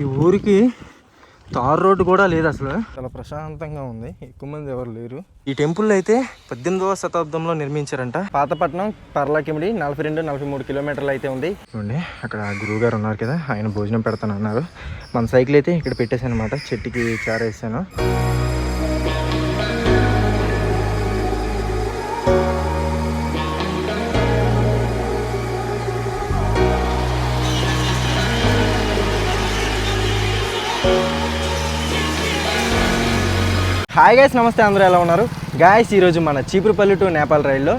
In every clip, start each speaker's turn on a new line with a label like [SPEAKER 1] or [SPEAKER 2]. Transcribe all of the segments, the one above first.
[SPEAKER 1] ఈ ఊరికి tar road కూడా లేదు అసలు. చాలా ప్రశాంతంగా ఉంది. ఎక్కువ మంది ఎవరు లేరు. ఈ టెంపుల్ అయితే పద్దెనిమిదవ శతాబ్దంలో నిర్మించారంట. పాతపట్నం పర్లాకిమిడి నలభై రెండు నలభై మూడు కిలోమీటర్లు అయితే ఉంది. చూడండి అక్కడ గురువు గారు ఉన్నారు కదా ఆయన భోజనం పెడతాను అన్నారు మన సైకిల్ అయితే ఇక్కడ పెట్టేశాను అనమాట చెట్టుకి చారేసాను హాయ్ గైస్ నమస్తే అందరూ ఎలా ఉన్నారు? గాయస్ ఈరోజు మన చీపురుపల్లి టు నేపాల్ రైల్లో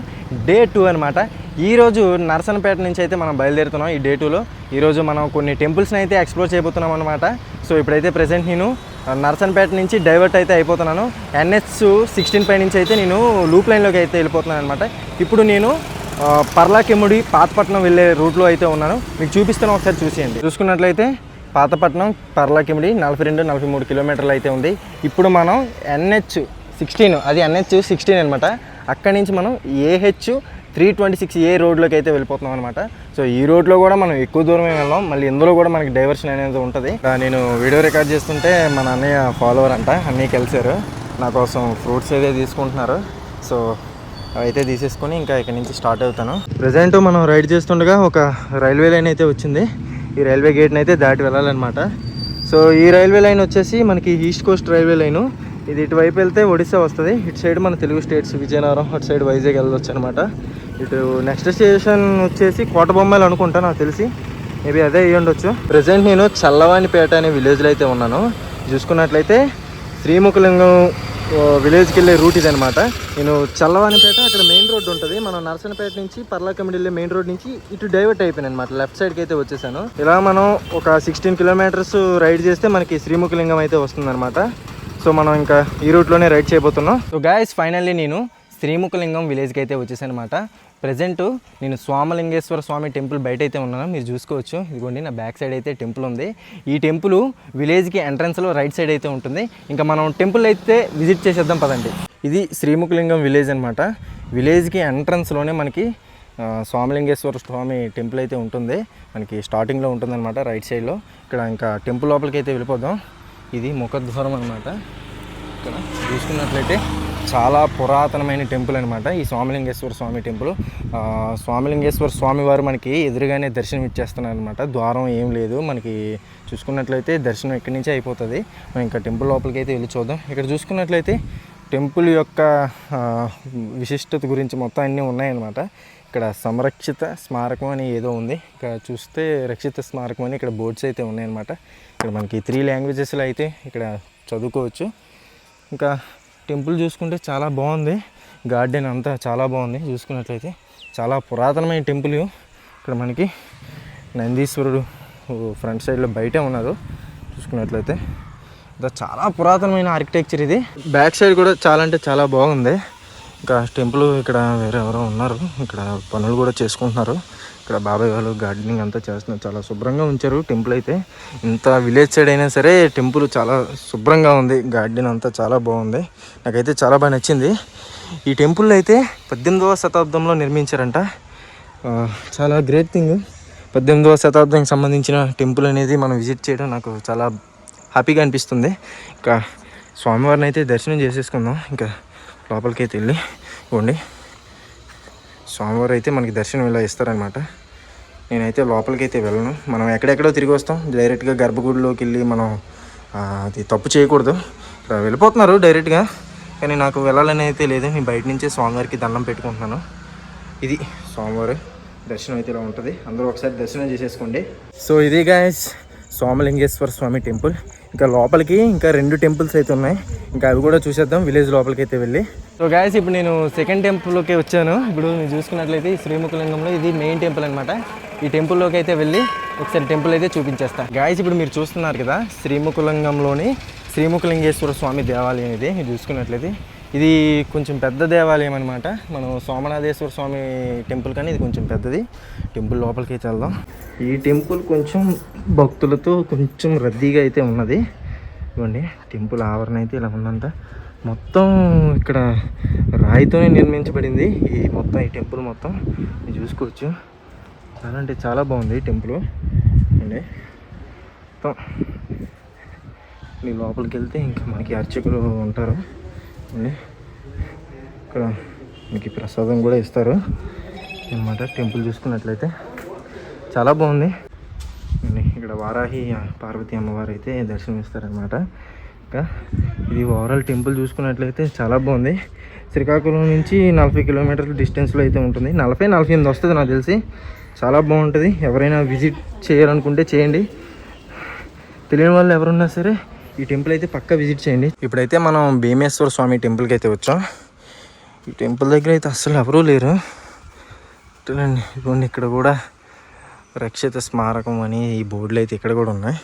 [SPEAKER 1] డే టూ అనమాట ఈరోజు నర్సన్పేట నుంచి అయితే మనం బయలుదేరుతున్నాం ఈ డే టూలో ఈరోజు మనం కొన్ని టెంపుల్స్ని అయితే ఎక్స్ప్లోర్ చేయబోతున్నాం అనమాట సో ఇప్పుడైతే ప్రజెంట్ నేను నర్సన్పేట నుంచి డైవర్ట్ అయితే అయిపోతున్నాను. ఎన్హెచ్ సిక్స్టీన్ పై నుంచి అయితే నేను లూప్ లైన్లోకి అయితే వెళ్ళిపోతున్నాను అనమాట ఇప్పుడు నేను పర్లాకెమ్ముడి పాతపట్నం వెళ్ళే రూట్లో అయితే ఉన్నాను. మీకు చూపిస్తాను ఒకసారి చూసేయండి. చూసుకున్నట్లయితే పాతపట్నం పర్లాకిమిడి నలభై రెండు నలభై మూడు కిలోమీటర్లు అయితే ఉంది. ఇప్పుడు మనం ఎన్హెచ్ సిక్స్టీన్ అది ఎన్హెచ్ సిక్స్టీన్ అనమాట అక్కడి నుంచి మనం AH three twenty six A రోడ్లోకి అయితే వెళ్ళిపోతున్నాం అనమాట సో ఈ రోడ్లో కూడా మనం ఎక్కువ దూరమే వెళ్ళాం. మళ్ళీ ఇందులో కూడా మనకి డైవర్షన్ అనేది ఉంటుంది. నేను వీడియో రికార్డ్ చేస్తుంటే మన అన్నయ్య ఫాలోవర్ అంట అన్నయ్య కలిశారు. నా కోసం ఫ్రూట్స్ అయితే తీసుకుంటున్నారు. సో అయితే తీసేసుకొని ఇంకా ఇక్కడ నుంచి స్టార్ట్ అవుతాను. ప్రజెంట్ మనం రైడ్ చేస్తుండగా ఒక రైల్వే లైన్ అయితే వచ్చింది. ఈ రైల్వే గేట్ని అయితే దాటి వెళ్ళాలన్నమాట. సో ఈ రైల్వే లైన్ వచ్చేసి మనకి ఈస్ట్ కోస్ట్ రైల్వే లైను ఇది ఇటువైపు వెళ్తే ఒడిశా వస్తుంది. ఇటు సైడ్ మన తెలుగు స్టేట్స్ విజయనగరం అటు సైడ్ వైజాగ్ వెళ్ళొచ్చు అనమాట ఇటు నెక్స్ట్ స్టేషన్ వచ్చేసి కోటబొమ్మలు అనుకుంటా నాకు తెలిసి. మేబీ అదే అయ్యి ఉండొచ్చు. ప్రజెంట్ నేను చల్లవాణిపేట అనే విలేజ్లో అయితే ఉన్నాను. చూసుకున్నట్లయితే శ్రీముఖలింగం విలేజ్కి వెళ్ళే రూట్ ఇది అనమాట నేను చల్లవానిపేట అక్కడ మెయిన్ రోడ్ ఉంటుంది. మనం నర్సనపేట నుంచి పర్లాకమిడి వెళ్ళే మెయిన్ రోడ్ నుంచి ఇటు డైవర్ట్ అయిపోయాను అనమాట లెఫ్ట్ సైడ్కి అయితే వచ్చేసాను. ఇలా మనం ఒక సిక్స్టీన్ కిలోమీటర్స్ రైడ్ చేస్తే మనకి శ్రీముఖలింగం అయితే వస్తుంది సో మనం ఇంకా ఈ రూట్లోనే రైడ్ చేయబోతున్నాం. సో గాయస్ ఫైనల్లీ నేను శ్రీముఖలింగం విలేజ్కి అయితే వచ్చేసానమాట. అనమాట ప్రజెంట్ నేను స్వామలింగేశ్వర స్వామి టెంపుల్ బయట అయితే ఉన్నాను. మీరు చూసుకోవచ్చు. ఇదిగోండి నా బ్యాక్ సైడ్ అయితే టెంపుల్ ఉంది. ఈ టెంపుల్ విలేజ్కి ఎంట్రన్స్లో రైట్ సైడ్ అయితే ఉంటుంది. ఇంకా మనం టెంపుల్ అయితే విజిట్ చేసేద్దాం పదండి. ఇది శ్రీముఖలింగం విలేజ్ అనమాట విలేజ్కి ఎంట్రన్స్లోనే మనకి స్వామలింగేశ్వర స్వామిలింగేశ్వర స్వామి టెంపుల్ అయితే ఉంటుంది. మనకి స్టార్టింగ్లో ఉంటుందన్నమాట రైట్ సైడ్లో. ఇక్కడ ఇంకా టెంపుల్ లోపలికి అయితే వెళ్ళిపోదాం. ఇది ముఖద్వారం అనమాట ఇక్కడ చూసుకున్నట్లయితే చాలా పురాతనమైన టెంపుల్ అనమాట ఈ స్వామిలింగేశ్వర స్వామి టెంపుల్. స్వామిలింగేశ్వర స్వామి వారు మనకి ఎదురుగానే దర్శనం ఇచ్చేస్తున్నారు అనమాట ద్వారం ఏం లేదు. మనకి చూసుకున్నట్లయితే దర్శనం ఇక్కడి నుంచే అయిపోతుంది. మనం ఇంకా టెంపుల్ లోపలికి అయితే వెళ్ళి చూద్దాం. ఇక్కడ చూసుకున్నట్లయితే టెంపుల్ యొక్క విశిష్టత గురించి మొత్తం అన్నీ ఉన్నాయన్నమాట ఇక్కడ సంరక్షిత స్మారకం అని ఏదో ఉంది. ఇక్కడ చూస్తే రక్షిత స్మారకం అని ఇక్కడ బోర్డ్స్ అయితే ఉన్నాయన్నమాట ఇక్కడ మనకి త్రీ లాంగ్వేజెస్లో అయితే ఇక్కడ చదువుకోవచ్చు. ఇంకా టెంపుల్ చూసుకుంటే చాలా బాగుంది. గార్డెన్ అంతా చాలా బాగుంది చూసుకున్నట్లయితే. చాలా పురాతనమైన టెంపుల్ ఇక్కడ మనకి నందీశ్వరుడు ఫ్రంట్ సైడ్లో బయటే ఉన్నారు చూసుకున్నట్లయితే. ఇంకా చాలా పురాతనమైన ఆర్కిటెక్చర్ ఇది. బ్యాక్ సైడ్ కూడా చాలా అంటే చాలా బాగుంది. ఇంకా టెంపుల్ ఇక్కడ వేరే ఎవరో ఉన్నారు. ఇక్కడ పనులు కూడా చేసుకుంటున్నారు. ఇక్కడ బాబాయ్ వాళ్ళు గార్డెనింగ్ అంతా చేస్తున్నారు. చాలా శుభ్రంగా ఉంచారు టెంపుల్ అయితే. ఇంత విలేజ్ సైడ్ అయినా సరే టెంపుల్ చాలా శుభ్రంగా ఉంది. గార్డెన్ అంతా చాలా బాగుంది. నాకైతే చాలా బాగా నచ్చింది. ఈ టెంపుల్ అయితే పద్దెనిమిదవ శతాబ్దంలో నిర్మించారంట. చాలా గ్రేట్ థింగ్. పద్దెనిమిదవ శతాబ్దానికి సంబంధించిన టెంపుల్ అనేది మనం విజిట్ చేయడం నాకు చాలా హ్యాపీగా అనిపిస్తుంది. ఇంకా స్వామివారిని అయితే దర్శనం చేసేసుకుందాం. ఇంకా లోపలికి అయితే వెళ్ళి ఇవ్వండి స్వామివారు అయితే మనకి దర్శనం ఇలా ఇస్తారనమాట నేనైతే లోపలికి అయితే వెళ్ళను. మనం ఎక్కడెక్కడో తిరిగి వస్తాం. డైరెక్ట్గా గర్భగుడిలోకి వెళ్ళి మనం అది తప్పు చేయకూడదు. వెళ్ళిపోతున్నారు డైరెక్ట్గా. కానీ నాకు వెళ్ళాలని అయితే లేదు. నేను బయట నుంచే స్వామివారికి దండం పెట్టుకుంటున్నాను. ఇది స్వామివారి దర్శనం అయితే ఇలా ఉంటుంది. అందరూ ఒకసారి దర్శనం చేసేసుకోండి. సో ఇది గాయస్ సోమలింగేశ్వర స్వామి టెంపుల్. ఇంకా లోపలికి ఇంకా రెండు టెంపుల్స్ అయితే ఉన్నాయి. ఇంకా అవి కూడా చూసేద్దాం విలేజ్ లోపలికి అయితే వెళ్ళి. సో గాయస్ ఇప్పుడు నేను సెకండ్ టెంపుల్లోకి వచ్చాను. ఇప్పుడు మీరు చూసుకున్నట్లయితే ఈ శ్రీముఖలింగంలో ఇది మెయిన్ టెంపుల్ అనమాట ఈ టెంపుల్లోకి అయితే వెళ్ళి ఒకసారి టెంపుల్ అయితే చూపించేస్తాను గాయస్ ఇప్పుడు మీరు చూస్తున్నారు కదా శ్రీముఖలింగంలోని శ్రీముఖలింగేశ్వర స్వామి దేవాలయం ఇది. మీరు చూసుకున్నట్లయితే ఇది కొంచెం పెద్ద దేవాలయం అనమాట మనం సోమనాథేశ్వర స్వామి టెంపుల్ కానీ ఇది కొంచెం పెద్దది. టెంపుల్ లోపలికి అయితే వెళ్దాం. ఈ టెంపుల్ కొంచెం భక్తులతో కొంచెం రద్దీగా అయితే ఉన్నది. ఇవ్వండి టెంపుల్ ఆవరణ అయితే ఇలా ఉందంట మొత్తం ఇక్కడ రాయితోనే నిర్మించబడింది ఈ మొత్తం ఈ టెంపుల్ మొత్తం. చూసుకోవచ్చు. చాలా అంటే చాలా బాగుంది ఈ టెంపుల్. అండి మొత్తం. మీ లోపలికి వెళ్తే ఇంకా మనకి అర్చకులు ఉంటారు. అండి ఇక్కడ మీకు ప్రసాదం కూడా ఇస్తారు. అనమాట టెంపుల్ చూసుకున్నట్లయితే చాలా బాగుంది. ఇక్కడ వారాహి పార్వతి అమ్మవారు అయితే దర్శనమిస్తారనమాట ఇంకా ఇది ఓవరాల్ టెంపుల్ చూసుకున్నట్లయితే చాలా బాగుంది. శ్రీకాకుళం నుంచి నలభై కిలోమీటర్ల డిస్టెన్స్లో అయితే ఉంటుంది. నలభై నలభై ఎనిమిది వస్తుంది నాకు తెలిసి. చాలా బాగుంటుంది. ఎవరైనా విజిట్ చేయాలనుకుంటే చేయండి. తెలియని వాళ్ళు ఎవరున్నా సరే ఈ టెంపుల్ అయితే పక్కా విజిట్ చేయండి. ఇప్పుడైతే మనం భీమేశ్వర స్వామి టెంపుల్కి అయితే వచ్చాం. ఈ టెంపుల్ దగ్గర అయితే అస్సలు ఎవరూ లేరు. చూడండి ఇదిగోండి ఇక్కడ కూడా రక్షిత స్మారకం అని ఈ బోర్డులు అయితే ఇక్కడ కూడా ఉన్నాయి.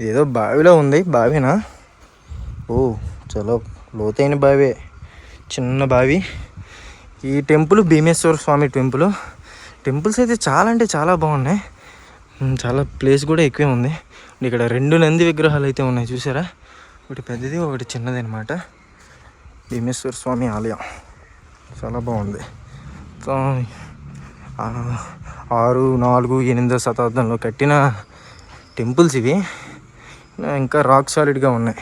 [SPEAKER 1] ఇదేదో బావిలో ఉంది బావినా? ఓ చాలా లోతైన బావే చిన్న బావి. ఈ temple Bhimeswara Swamy temple. Temples అయితే చాలా అంటే చాలా బాగున్నాయి. చాలా ప్లేస్ కూడా ఎక్కువే ఉంది. ఇక్కడ రెండు నంది విగ్రహాలు అయితే ఉన్నాయి చూసారా? ఒకటి పెద్దది ఒకటి చిన్నది అనమాట భీమేశ్వర స్వామి ఆలయం. చాలా బాగుంది. ఆరు నాలుగు ఎనిమిదో శతాబ్దంలో కట్టిన టెంపుల్స్ ఇవి. ఇంకా రాక్ సాలిడ్గా ఉన్నాయి.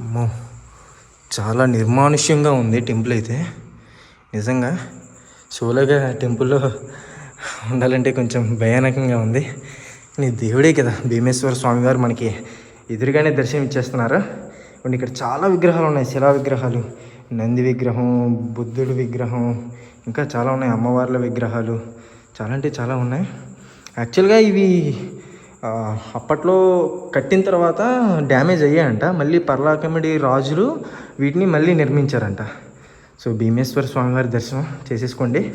[SPEAKER 1] అమ్మో చాలా నిర్మానుష్యంగా ఉంది టెంపుల్ అయితే. నిజంగా సోలోగా టెంపుల్లో ఉండాలంటే కొంచెం భయానకంగా ఉంది. నీ దేవుడే కదా. భీమేశ్వర స్వామి వారు మనకి ఎదురుగానే దర్శనం ఇచ్చేస్తున్నారు. ఇప్పుడు ఇక్కడ చాలా విగ్రహాలు ఉన్నాయి. శిలా విగ్రహాలు నంది విగ్రహం బుద్ధుడి విగ్రహం ఇంకా చాలా ఉన్నాయి. అమ్మవార్ల విగ్రహాలు చాలా అంటే చాలా ఉన్నాయి. యాక్చువల్గా ఇవి అప్పట్లో కట్టిన తర్వాత డ్యామేజ్ అయ్యాయంట. మళ్ళీ పర్లాకమిడి రాజులు వీటిని మళ్ళీ నిర్మించారంట. సో భీమేశ్వర స్వామివారి దర్శనం చేసేసుకోండి.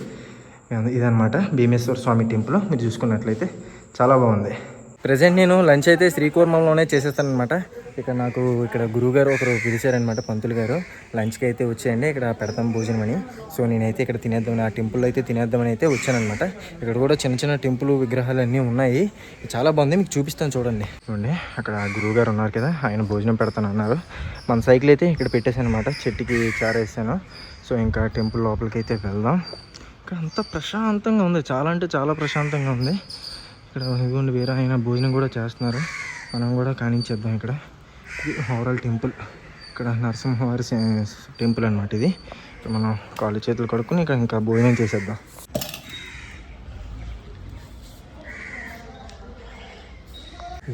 [SPEAKER 1] ఇదనమాట భీమేశ్వర స్వామి టెంపుల్. మీరు చూసుకున్నట్లయితే. చాలా బాగుంది. ప్రజెంట్ నేను లంచ్ అయితే శ్రీకూర్మంలోనే చేసేస్తాను అనమాట ఇక్కడ నాకు ఇక్కడ గురువుగారు ఒకరు పిలిచారనమాట పంతులు గారు. లంచ్కి అయితే వచ్చేయండి ఇక్కడ పెడతాం భోజనం అని సో నేనైతే ఇక్కడ తినేద్దామని ఆ టెంపుల్ అయితే తినేద్దామని అయితే వచ్చానమాట ఇక్కడ కూడా చిన్న చిన్న టెంపుల్ విగ్రహాలు అన్నీ ఉన్నాయి. చాలా బాగుంది మీకు చూపిస్తాను చూడండి. చూడండి అక్కడ గురువుగారు ఉన్నారు కదా ఆయన భోజనం పెడతాను అన్నారు. మన సైకిల్ అయితే ఇక్కడ పెట్టేశాను అనమాట చెట్టుకి చారేసాను. సో ఇంకా టెంపుల్ లోపలికి అయితే వెళ్దాం. ఇక్కడ అంత ప్రశాంతంగా ఉంది చాలా అంటే చాలా ప్రశాంతంగా ఉంది. ఇక్కడ ఇవ్వండి వేరే ఆయన భోజనం కూడా చేస్తున్నారు. మనం కూడా కానించేద్దాం ఇక్కడ. Overall temple. ఇక్కడ నరసింహవారి టెంపుల్ అనమాట ఇది. ఇక్కడ మనం కాళ్ళు చేతులు కడుక్కుని ఇక్కడ ఇంకా భోజనం చేసేద్దాం.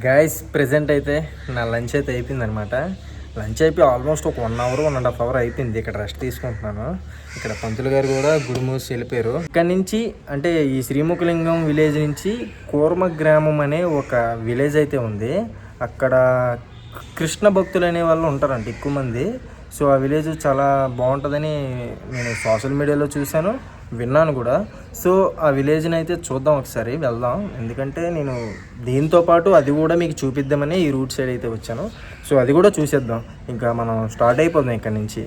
[SPEAKER 1] గాయస్ ప్రజెంట్ అయితే నా లంచ్ అయితే అయిపోయింది అనమాట లంచ్ అయిపోయి ఆల్మోస్ట్ ఒక one hour one and half hour అయిపోయింది. ఇక్కడ రెస్ట్ తీసుకుంటున్నాను. ఇక్కడ పంతులు గారు కూడా గుడి మూసి వెళ్ళిపోయారు. ఇక్కడ నుంచి అంటే ఈ శ్రీముఖలింగం విలేజ్ నుంచి కూర్మ గ్రామం అనే ఒక విలేజ్ అయితే ఉంది. అక్కడ కృష్ణ భక్తులు అనే వాళ్ళు ఉంటారంట ఎక్కువ మంది. సో ఆ విలేజ్ చాలా బాగుంటుందని నేను సోషల్ మీడియాలో చూశాను. విన్నాను కూడా. సో ఆ విలేజ్ని అయితే చూద్దాం ఒకసారి వెళ్దాం. ఎందుకంటే నేను దీంతో పాటు అది కూడా మీకు చూపిద్దామని ఈ రూట్ సైడ్ అయితే వచ్చాను. సో అది కూడా చూసేద్దాం. ఇంకా మనం స్టార్ట్ అయిపోదాం ఇక్కడ నుంచి.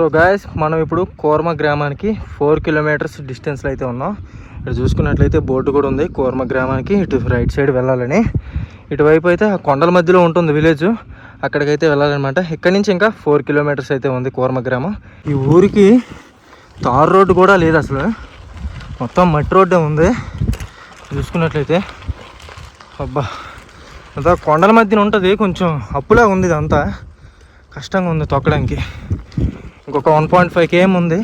[SPEAKER 1] సో గాయస్ మనం ఇప్పుడు కోర్మ గ్రామానికి ఫోర్ కిలోమీటర్స్ డిస్టెన్స్లో అయితే ఉన్నాం. ఇక్కడ చూసుకున్నట్లయితే బోర్డు కూడా ఉంది. కోర్మ గ్రామానికి ఇటు రైట్ సైడ్ వెళ్ళాలని. ఇటువైపు అయితే ఆ కొండల మధ్యలో ఉంటుంది విలేజ్ అక్కడికైతే వెళ్ళాలన్నమాట. ఇక్కడ నుంచి ఇంకా ఫోర్ కిలోమీటర్స్ అయితే ఉంది కోర్మ గ్రామం. ఈ ఊరికి తార్ రోడ్డు కూడా లేదు అసలు. మొత్తం మట్టి రోడ్డే ఉంది. చూసుకున్నట్లయితే. అబ్బా! అంతా కొండల మధ్యన ఉంటుంది. కొంచెం అప్పులా ఉంది ఇదంతా. కష్టంగా ఉంది తొక్కడానికి. ఇంకొక వన్ పాయింట్ ఫైవ్ కేఎం ఉంది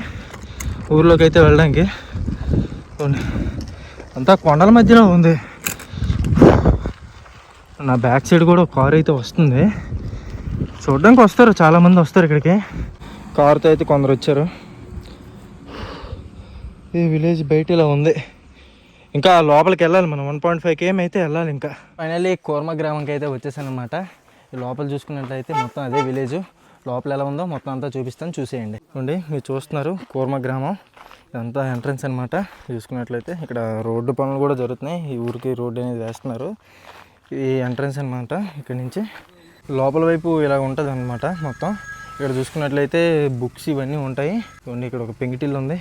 [SPEAKER 1] ఊర్లోకి అయితే వెళ్ళడానికి అంతా కొండల మధ్యలో ఉంది. నా బ్యాక్ సైడ్ కూడా కార్ అయితే వస్తుంది. చూడడానికి వస్తారు చాలామంది వస్తారు ఇక్కడికి. కారుతో అయితే కొందరు వచ్చారు. ఈ విలేజ్ బయట ఇలా ఉంది. ఇంకా లోపలికి వెళ్ళాలి మనం. వన్ పాయింట్ ఫైవ్ కేఎం అయితే వెళ్ళాలి ఇంకా. ఫైనల్లీ కోర్మ గ్రామంకి అయితే వచ్చేసాను అనమాట ఈ లోపల చూసుకున్నట్లయితే మొత్తం అదే విలేజ్ లోపల ఎలా ఉందో మొత్తం అంతా చూపిస్తాను చూసేయండి. చూడండి మీరు చూస్తున్నారు కూర్మ గ్రామం. ఇదంతా ఎంట్రన్స్ అనమాట చూసుకున్నట్లయితే ఇక్కడ రోడ్డు పనులు కూడా జరుగుతున్నాయి. ఈ ఊరికి రోడ్డు అనేది వేస్తున్నారు. ఈ ఎంట్రన్స్ అనమాట ఇక్కడ నుంచి. లోపల వైపు ఇలా ఉంటుంది అనమాట మొత్తం. ఇక్కడ చూసుకున్నట్లయితే బుక్స్ ఇవన్నీ ఉంటాయి. చూడండి ఇక్కడ ఒక పెంకిటిల్ ఉంది.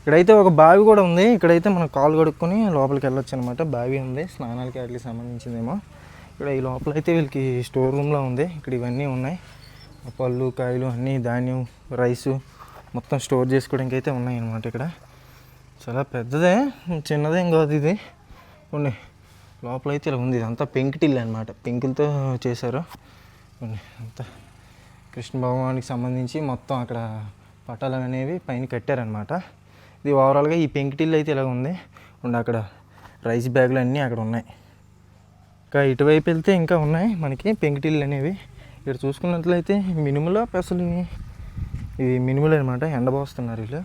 [SPEAKER 1] ఇక్కడైతే ఒక బావి కూడా ఉంది. ఇక్కడైతే మనం కాలు కడుక్కొని లోపలికి వెళ్ళొచ్చు అనమాట బావి ఉంది. స్నానాలకి వాటికి సంబంధించిందేమో. ఇక్కడ ఈ లోపల అయితే వీళ్ళకి స్టోర్ రూమ్లో ఉంది. ఇక్కడ ఇవన్నీ ఉన్నాయి. పళ్ళు కాయలు అన్నీ ధాన్యం రైసు మొత్తం స్టోర్ చేసుకోవడానికి అయితే ఉన్నాయన్నమాట ఇక్కడ. చాలా పెద్దదే చిన్నదేం కాదు ఇది. ఉండే లోపల అయితే ఇలా ఉంది. ఇదంతా పెంకిటిల్లు అనమాట పెంకులతో చేశారు. అంతా కృష్ణ భగవానికి సంబంధించి మొత్తం అక్కడ పటాలు అనేవి పైన కట్టారనమాట ఇది ఓవరాల్గా ఈ పెంకిటిల్లు అయితే ఇలా ఉంది. ఉండి అక్కడ రైస్ బ్యాగులు అన్నీ అక్కడ ఉన్నాయి. ఇంకా ఇటువైపు వెళ్తే ఇంకా ఉన్నాయి మనకి పెంకిటిల్లు అనేవి. ఇక్కడ చూసుకున్నట్లయితే మినుముల పెసలు ఇవి. మినుములు అనమాట ఎండబోస్తున్నారు వీళ్ళు.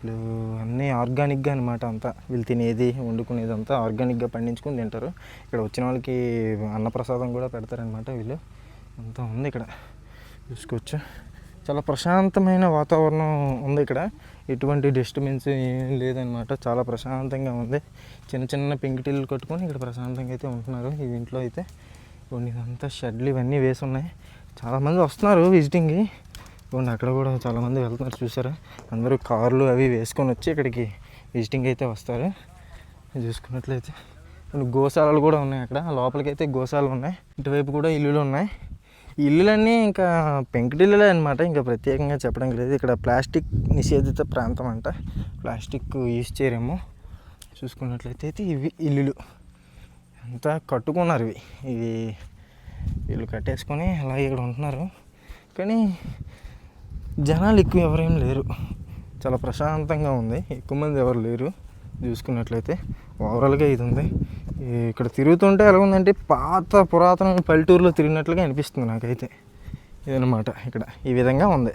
[SPEAKER 1] వీళ్ళు అన్నీ ఆర్గానిక్గా అనమాట అంతా. వీళ్ళు తినేది వండుకునేది అంతా ఆర్గానిక్గా పండించుకొని తింటారు. ఇక్కడ వచ్చిన వాళ్ళకి అన్నప్రసాదం కూడా పెడతారనమాట వీళ్ళు. అంతా ఉంది ఇక్కడ. చూసుకోవచ్చు. చాలా ప్రశాంతమైన వాతావరణం ఉంది ఇక్కడ. ఎటువంటి డిస్టర్బెన్స్ ఏం లేదనమాట చాలా ప్రశాంతంగా ఉంది. చిన్న చిన్న పెంకుటిల్లు కట్టుకొని ఇక్కడ ప్రశాంతంగా అయితే ఉంటున్నారు. ఈ ఇంట్లో అయితే కొన్ని ఇదంతా షెడ్లు ఇవన్నీ వేసి ఉన్నాయి. చాలామంది వస్తున్నారు విజిటింగ్కి. ఇవ్వండి అక్కడ కూడా చాలామంది వెళ్తున్నారు చూసారా? అందరూ కార్లు అవి వేసుకొని వచ్చి ఇక్కడికి విజిటింగ్ అయితే వస్తారు. చూసుకున్నట్లయితే. కొన్ని గోశాలలు కూడా ఉన్నాయి అక్కడ. లోపలికి అయితే గోశాలలు ఉన్నాయి. ఇటువైపు కూడా ఇల్లులు ఉన్నాయి. ఇల్లులన్నీ ఇంకా పెంకుటిల్లులే అనమాట ఇంకా ప్రత్యేకంగా చెప్పడం లేదు. ఇక్కడ ప్లాస్టిక్ నిషేధిత ప్రాంతం అంట. ప్లాస్టిక్ యూజ్ చేయరేమో. చూసుకున్నట్లయితే అయితే ఇవి ఇల్లులు. అంతా కట్టుకున్నారు ఇవి. ఇవి వీళ్ళు కట్టేసుకొని అలా ఇక్కడ ఉంటున్నారు. కానీ జనాలు ఎక్కువ ఎవరేం లేరు. చాలా ప్రశాంతంగా ఉంది. ఎక్కువ మంది ఎవరు లేరు. చూసుకున్నట్లయితే ఓవరాల్గా ఇది ఉంది. ఇక్కడ తిరుగుతుంటే ఎలా ఉందంటే పాత పురాతన పల్లెటూరులో తిరిగినట్లుగా అనిపిస్తుంది నాకైతే. ఇదనమాట ఇక్కడ. ఈ విధంగా ఉంది.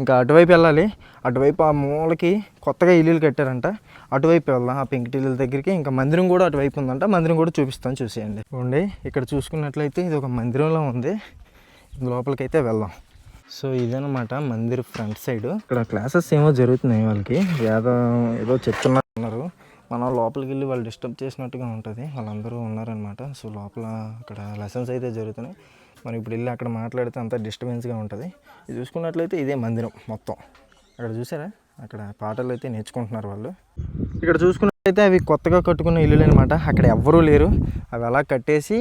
[SPEAKER 1] ఇంకా అటువైపు వెళ్ళాలి. అటువైపు ఆ మూలకి కొత్తగా ఇల్లులు కట్టారంట. అటువైపు వెళ్దాం. ఆ పెంకిటిల్లుల దగ్గరికి ఇంకా మందిరం కూడా అటువైపు ఉందంట. మందిరం కూడా చూపిస్తాను చూసేయండి. ఉండి ఇక్కడ చూసుకున్నట్లయితే ఇది ఒక మందిరంలో ఉంది. లోపలికి అయితే వెళ్దాం. సో ఇదనమాట మందిర్ ఫ్రంట్ సైడ్. ఇక్కడ క్లాసెస్ ఏమో జరుగుతున్నాయి వాళ్ళకి. వేదం ఏదో చెప్తున్నారు. మనం లోపలికి వెళ్ళి వాళ్ళు డిస్టర్బ్ చేసినట్టుగా ఉంటుంది. వాళ్ళందరూ ఉన్నారనమాట సో లోపల అక్కడ లెసన్స్ అయితే జరుగుతున్నాయి. మనం ఇప్పుడు వెళ్ళి అక్కడ మాట్లాడితే అంత డిస్టర్బెన్స్గా ఉంటుంది. ఇది చూసుకున్నట్లయితే ఇదే మందిరం మొత్తం. అక్కడ చూసారా? అక్కడ పాటలు అయితే నేర్చుకుంటున్నారు వాళ్ళు. ఇక్కడ చూసుకున్నట్లయితే అవి కొత్తగా కట్టుకున్న ఇల్లులు అనమాట అక్కడ ఎవ్వరూ లేరు. అవి అలా కట్టేసి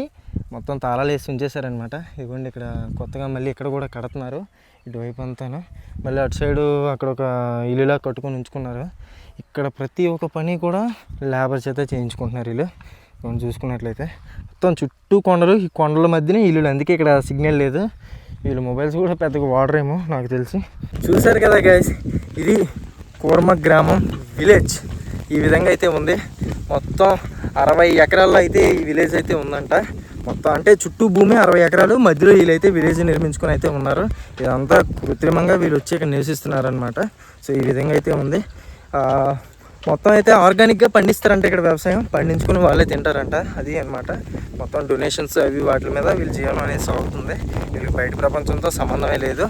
[SPEAKER 1] మొత్తం తాళాలు వేసి ఉంచేశారనమాట ఇదిగోండి ఇక్కడ కొత్తగా మళ్ళీ ఇక్కడ కూడా కడుతున్నారు. ఇటువైపు అంతాను. మళ్ళీ అటు సైడు అక్కడ ఒక ఇల్లులా కట్టుకొని ఉంచుకున్నారు. ఇక్కడ ప్రతి ఒక్క పని కూడా లేబర్ చేత చేయించుకుంటున్నారు వీళ్ళు. మనం చూసుకున్నట్లయితే. మొత్తం చుట్టూ కొండలు ఈ కొండల మధ్యనే ఇల్లులు. అందుకే ఇక్కడ సిగ్నల్ లేదు. వీళ్ళు మొబైల్స్ కూడా పెద్దగా వాడరేమో నాకు తెలిసి. చూశారు కదా గైస్ ఇది కూర్మ గ్రామం విలేజ్ ఈ విధంగా అయితే ఉంది. మొత్తం అరవై ఎకరాల్లో అయితే ఈ విలేజ్ అయితే ఉందంట. మొత్తం అంటే చుట్టూ భూమి అరవై ఎకరాలు. మధ్యలో వీళ్ళైతే విలేజ్ నిర్మించుకొని అయితే ఉన్నారు. ఇదంతా కృత్రిమంగా వీళ్ళు వచ్చి ఇక్కడ నివసిస్తున్నారు అనమాట సో ఈ విధంగా అయితే ఉంది. మొత్తం అయితే ఆర్గానిక్గా పండిస్తారంట ఇక్కడ వ్యవసాయం. పండించుకుని వాళ్ళే తింటారంట. అది అనమాట మొత్తం డొనేషన్స్ అవి వాటి మీద వీళ్ళ జీవనం అనేది సాగుతుంది. వీళ్ళకి బయట ప్రపంచంతో సంబంధమే లేదు.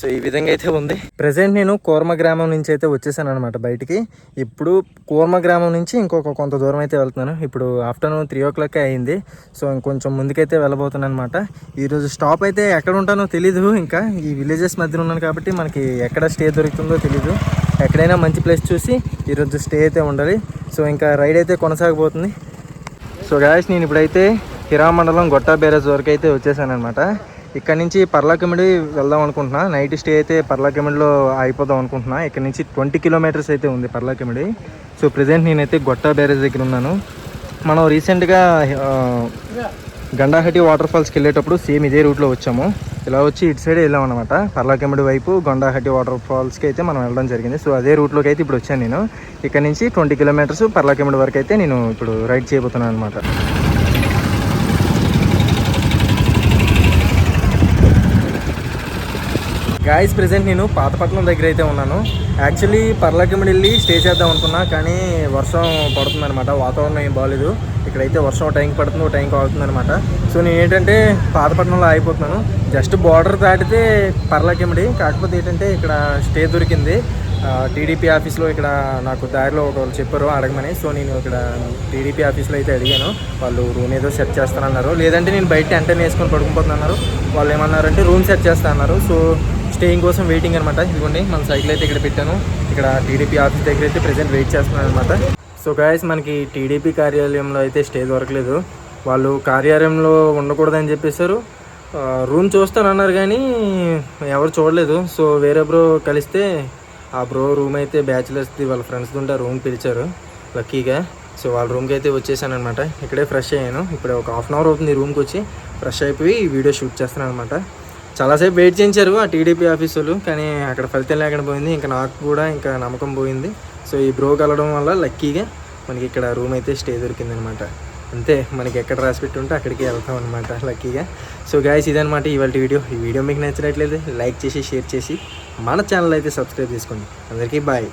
[SPEAKER 1] సో ఈ విధంగా అయితే ఉంది. ప్రజెంట్ నేను కూర్మ గ్రామం నుంచి అయితే వచ్చేసాను అనమాట బయటికి. ఇప్పుడు కూర్మ గ్రామం నుంచి ఇంకొక కొంత దూరం అయితే వెళ్తున్నాను. ఇప్పుడు ఆఫ్టర్నూన్ త్రీ ఓ క్లాక్ అయింది. సో ఇంకొంచెం ముందుకైతే వెళ్ళబోతున్నాను అనమాట ఈరోజు స్టాప్ అయితే ఎక్కడ ఉంటానో తెలీదు. ఇంకా ఈ విలేజెస్ మధ్యన ఉన్నాను కాబట్టి మనకి ఎక్కడ స్టే దొరుకుతుందో తెలీదు. ఎక్కడైనా మంచి ప్లేస్ చూసి ఈరోజు స్టే అయితే ఉండాలి. సో ఇంకా రైడ్ అయితే కొనసాగబోతుంది. సో గాయస్ నేను ఇప్పుడైతే హిరా మండలం గొట్టా బ్యారేజ్ వరకు అయితే వచ్చేసాను అనమాట ఇక్కడ నుంచి పర్లాకిమిడి వెళ్దాం అనుకుంటున్నా. నైట్ స్టే అయితే పర్లాకిమిడిలో అయిపోదాం అనుకుంటున్నా. ఇక్కడ నుంచి ట్వంటీ కిలోమీటర్స్ అయితే ఉంది పర్లాకిమిడి. సో ప్రజెంట్ నేనైతే గొట్టా బ్యారేజ్ దగ్గర ఉన్నాను. మనం రీసెంట్గా గండాహటి వాటర్ ఫాల్స్కి వెళ్ళేటప్పుడు సేమ్ ఇదే రూట్లో వచ్చాము. ఇలా వచ్చి ఇటు సైడ్ వెళ్ళాం అనమాట పర్లాకెమ్మడి వైపు గొండాహటి వాటర్ ఫాల్స్కి అయితే మనం వెళ్ళడం జరిగింది. సో అదే రూట్లోకి అయితే ఇప్పుడు వచ్చాను నేను. ఇక్కడ నుంచి ట్వంటీ కిలోమీటర్స్ పర్లాకెమ్మడి వరకు అయితే నేను ఇప్పుడు రైడ్ చేయబోతున్నాను అనమాట గాయస్ ప్రెసెంట్ నేను పాతపట్నం దగ్గర అయితే ఉన్నాను. యాక్చువల్లీ పర్లాకిమిడి వెళ్ళి స్టే చేద్దాం అనుకున్నా కానీ వర్షం పడుతుందన్నమాట. వాతావరణం ఏం బాగాలేదు ఇక్కడైతే వర్షం టైంకి పడుతుంది ఒక టైంకి అవుతుందన్నమాట సో నేను ఏంటంటే పాతపట్నంలో ఆగిపోతున్నాను. జస్ట్ బార్డర్ దాటితే పర్లాకిమిడి కాకపోతే ఏంటంటే ఇక్కడ స్టే దొరికింది. టీడీపీ ఆఫీస్లో ఇక్కడ నాకు దారిలో ఒకరు చెప్పారు అడగమని. సో నేను ఇక్కడ టీడీపీ ఆఫీస్లో అయితే అడిగాను. వాళ్ళు రూమ్ ఏదో సెట్ చేస్తానన్నారు. లేదంటే నేను బయట ఎంటర్ వేసుకొని పడుకుపోతున్నారు వాళ్ళు ఏమన్నారంటే రూమ్ సెట్ చేస్తా అన్నారు సో స్టేయింగ్ కోసం వెయిటింగ్ అనమాట ఇదిగోండి మన సైకిల్ అయితే ఇక్కడ పెట్టాను. ఇక్కడ టీడీపీ ఆఫీస్ దగ్గర అయితే ప్రెసెంట్ వెయిట్ చేస్తున్నాను అనమాట సో గాయస్ మనకి టీడీపీ కార్యాలయంలో అయితే స్టే దొరకలేదు వాళ్ళు కార్యాలయంలో ఉండకూడదని చెప్పేశారు. రూమ్ రూమ్ చూస్తానన్నారు కానీ ఎవరు చూడలేదు. సో వేరే బ్రో కలిస్తే ఆ బ్రో రూమ్ అయితే బ్యాచిలర్స్ది వాళ్ళ ఫ్రెండ్స్ ఉంటే ఆ రూమ్ పిలిచారు. లక్కీగా సో వాళ్ళ రూమ్కి అయితే వచ్చేసాను అనమాట ఇక్కడే ఫ్రెష్ అయ్యాను. ఇప్పుడు ఒక హాఫ్ అన్ అవర్ అవుతుంది రూమ్కి వచ్చి ఫ్రెష్ అయిపోయి వీడియో షూట్ చేస్తున్నాను అనమాట చాలాసేపు వెయిట్ చేయించారు ఆ టీడీపీ ఆఫీసులు కానీ అక్కడ ఫలితం లేకుండా పోయింది. ఇంకా నాకు కూడా ఇంకా నమ్మకం పోయింది. సో ఈ బ్రో కలవడం వల్ల లక్కీగా మనకి ఇక్కడ రూమ్ అయితే స్టే దొరికిందనమాట. అంతే మనకి ఎక్కడ రాసి పెట్టి ఉంటే అక్కడికి వెళ్తాం అనమాట లక్కీగా. సో గాయస్ ఇదనమాట ఇవాళ వీడియో. ఈ వీడియో మీకు నచ్చినట్లయితే లైక్ చేసి షేర్ చేసి మన ఛానల్ అయితే సబ్స్క్రైబ్ చేసుకోండి. అందరికీ బాయ్